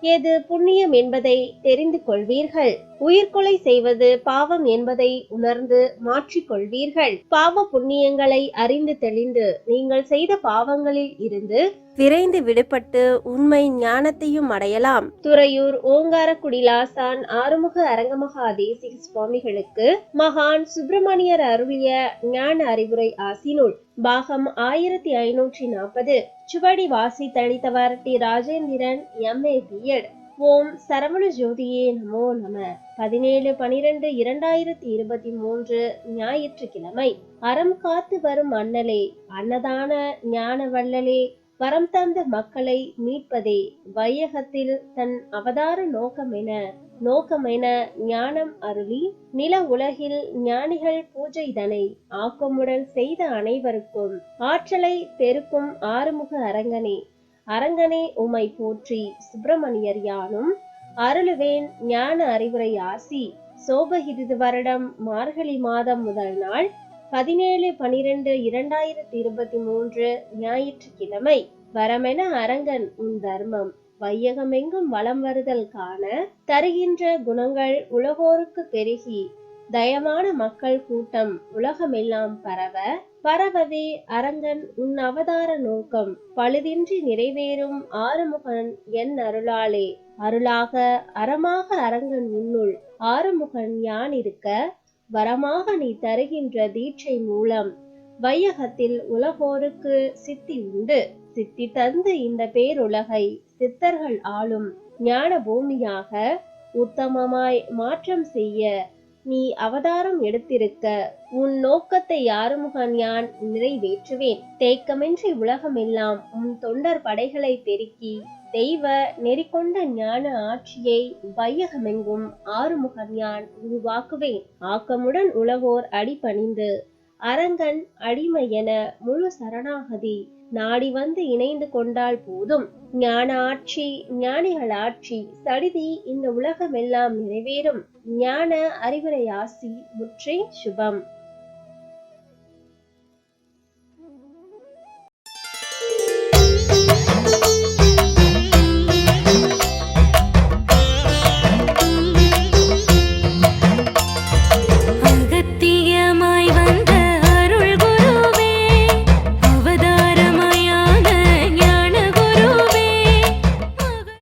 எது புண்ணியம் என்பதை தெரிந்து கொள்வீர்கள்? உயிர்கொலை செய்வது பாவம் என்பதை உணர்ந்து மாற்றிக் கொள்வீர்கள். பாவ புண்ணியங்களை அறிந்து தெளிந்து நீங்கள் செய்த பாவங்களில் இருந்து விரைந்து விடுபட்டு உண்மை ஞானத்தையும் அடையலாம். துறையூர் ஓங்காரக்குடி லாசான் ஆறுமுக அரங்கமகா தேசிக சுவாமிகளுக்கு மகான் சுப்பிரமணியர் அருளிய ஞான அறிவுரை ஆசினுள் பாகம் ஆயிரத்தி ஐநூற்றி நாற்பது. சுவடி வாசி தளித்தவர் T. Rajendran MA B Ed ஓம் சரவண ஜோதியே நமோ நம. பதினேழு பனிரெண்டு இரண்டாயிரத்தி இருபத்தி மூன்று ஞாயிற்றுக்கிழமை. அறம் காத்து வரும் அண்ணலே அன்னதான ஞான வள்ளலே. வரம் தந்த மக்களை மீட்பதே வையகத்தில் தன் அவதார நோக்கமென நோக்கமென ஞானம் அருளி நில உலகில் ஞானிகள் பூஜை தனை ஆக்கமுடன் செய்த அனைவருக்கும் ஆற்றலை பெருக்கும் ஆறுமுக அரங்கனே. அரங்கனே உமை போற்றி சுப்பிரமணியர் யானும் அருளுவேன் ஞான அறிவுரை ஆசி. சோபகிருது வருடம் மார்கழி மாதம் முதல் நாள் பதினேழு பனிரெண்டு இரண்டாயிரத்தி இருபத்தி மூன்று ஞாயிற்றுக்கிழமை வரமென அரங்கன் உன் தர்மம். வையகமெங்கும் வலம் வருதல் காண தருகின்ற குணங்கள் உலகோருக்கு பெருகி தயமான மக்கள் கூட்டம் உலகமெல்லாம் பரவ பரவவே அரங்கன் உன் அவதார நோக்கம். பழுதின்றி நிறைவேறும் ஆறுமுகன் என் அருளாலே. அருளாக அறமாக அரங்கன் உன்னுள் ஆறுமுகன் யான் இருக்க வரமாக நீ தருகின்ற தீட்சை மூலம் வையகத்தில் உலகோருக்கு சித்தி உண்டு. சித்தி தந்து இந்த பேருலகை சித்தர்கள் ஆளும் ஞான பூமியாக உத்தமமாய் மாற்றம் செய்ய நீ அவதாரம் எடுத்திருக்க உன் நோக்கத்தை யாருமுகன் யான் நிறைவேற்றுவேன். தேக்கமின்றி உலகமெல்லாம் உன் தொண்டர் படைகளை பெருக்கி தெய்வ நெறிகொண்ட ஞான ஆட்சியை வையகமெங்கும் ஆறுமுகன் யான் உருவாக்குவேன். ஆக்கமுடன் உலகோர் அடிபணிந்து அரங்கன் அடிமை என முழு சரணாகதி நாடி வந்து இணைந்து கொண்டால் போதும். ஞான ஆட்சி ஞானிகள் ஆட்சி சடிதி இந்த உலகமெல்லாம் நிறைவேறும். ஞான அறிவுரை ஆசி முற்றே சுபம்.